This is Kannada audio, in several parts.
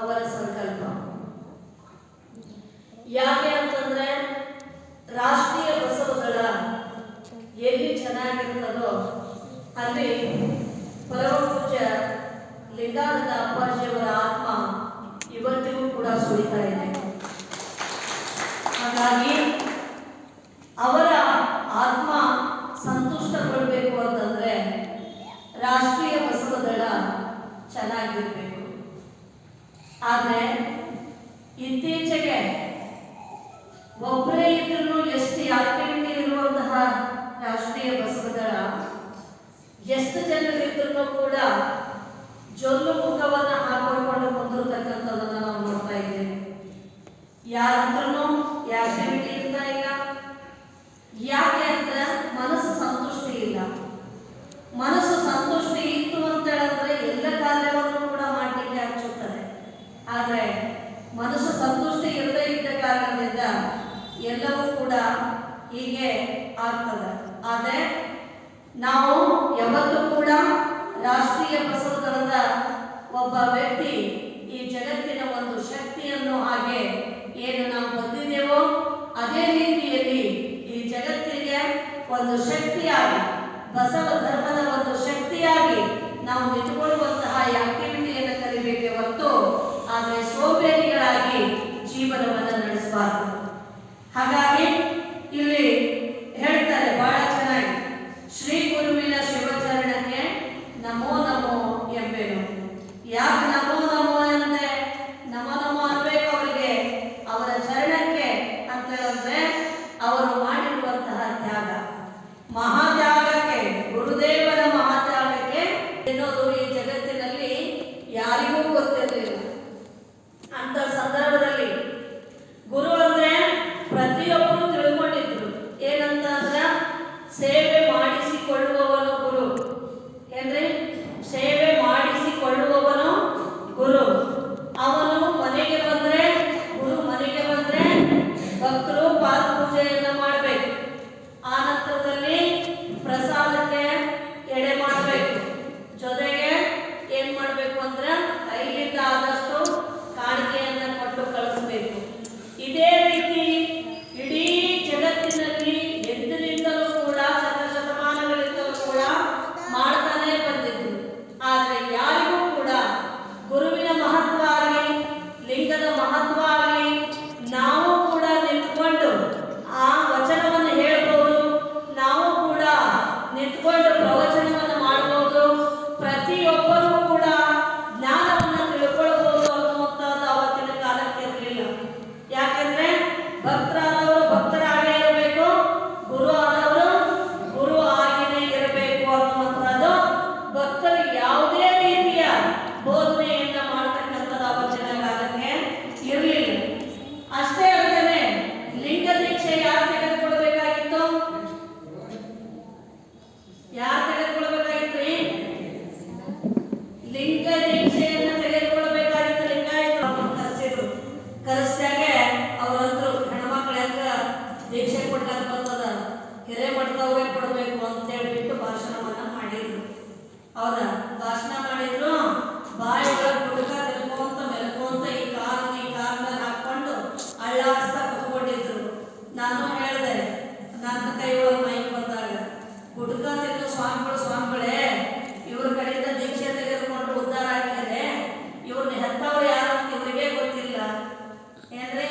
ಅವರ ಸಂಕಲ್ಪ. ಯಾಕೆ ಅಂತಂದ್ರೆ ರಾಷ್ಟ್ರೀಯ ಬಸವಗಳ ಎಲ್ಲಿ ಚೆನ್ನಾಗಿರ್ತದೋ ಅಲ್ಲಿ ಪರಮ ಪೂಜ್ಯ ಲಿಂಗಾನಂದ ಅಪ್ಪಾಜಿಯವರ ಆತ್ಮ ಇವತ್ತಿಗೂ ಕೂಡ ಸುಳಿತಾ ಇದೆ. ಹಾಗಾಗಿ ಅವರ ಆತ್ಮ ಸಂತುಷ್ಟಗೊಳ್ಬೇಕು ಅಂತಂದ್ರೆ ರಾಷ್ಟ್ರೀಯ ಬಸವದಳ ಚೆನ್ನಾಗಿರ್ಬೇಕು. ಆದ್ರೆ ಇತ್ತೀಚೆಗೆ ಒಬ್ಬರೇ ಇದ್ರೂ ಎಷ್ಟು ಆಕ್ಟಿವಿಟಿ ಇರುವಂತಹ ರಾಷ್ಟ್ರೀಯ ಬಸವದಳ ಎಷ್ಟು ಜನರಿದ್ರು ಕೂಡ ಜೊಲ್ಲು ಮುಖವನ್ನು ಹಾಕಿಕೊಂಡು ಕುಂದಿರ್ತಕ್ಕಂಥದ್ದನ್ನ ನಾವು ನೋಡ್ತಾ ಇದ್ದೇವೆ. ಯಾರತ್ರನೂ ಹೀಗೆ ಆಗ್ತದೆ. ಆದರೆ ನಾವು ಯಾವತ್ತೂ ಕೂಡ ರಾಷ್ಟ್ರೀಯ ಬಸವದಳದ ಒಬ್ಬ ವ್ಯಕ್ತಿ ಈ ಜಗತ್ತಿನ ಒಂದು ಶಕ್ತಿಯನ್ನು ಹಾಗೆ ಏನು ನಾವು ಹೊಂದಿದ್ದೇವೋ ಅದೇ ರೀತಿಯಲ್ಲಿ ಈ ಜಗತ್ತಿಗೆ ಒಂದು ಶಕ್ತಿಯಾಗಿ, ಬಸವ ಧರ್ಮದ ಒಂದು ಶಕ್ತಿಯಾಗಿ ನಾವು ನಿಂತುಕೊಳ್ಳುವಂತಹ ಆಕ್ಟಿವಿಟಿಯನ್ನು ಕಲಿಬೇಕೆ ಹೊರತು, ಆದರೆ ಈ ಜಗತ್ತಿನಲ್ಲಿ ಯಾರಿಗೂ ಗೊತ್ತಿರಲಿಲ್ಲ. ಅಂತ ಸ್ವಾಮಿಗಳು, ಸ್ವಾಮಿಗಳೇ, ಇವ್ರ ಕಡೆಯಿಂದ ದೀಕ್ಷೆ ತೆಗೆದುಕೊಂಡು ಉದ್ಧಾರ ಆಗಿದೆ ಇವ್ರನ್ನ ಹೆತ್ತವ್ರು ಯಾರು ಅಂತ ಇವರಿಗೆ ಗೊತ್ತಿಲ್ಲ. ಏನ್ರಿ?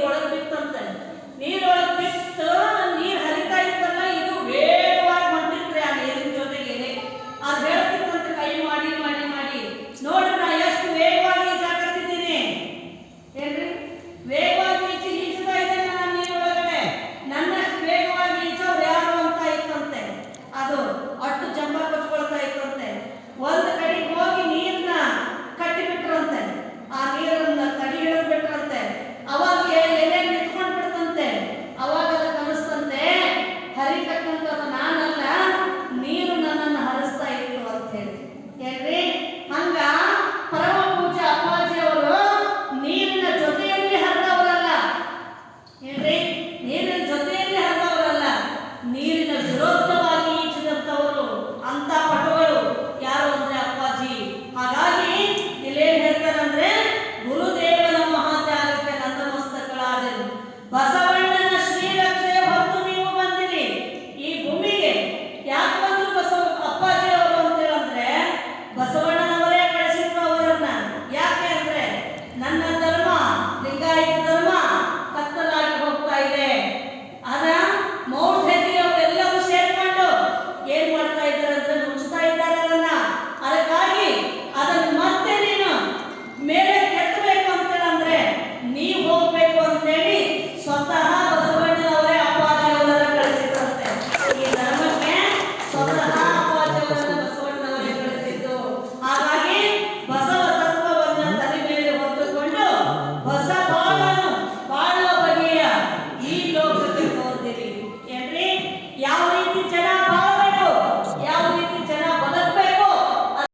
Deuteronomy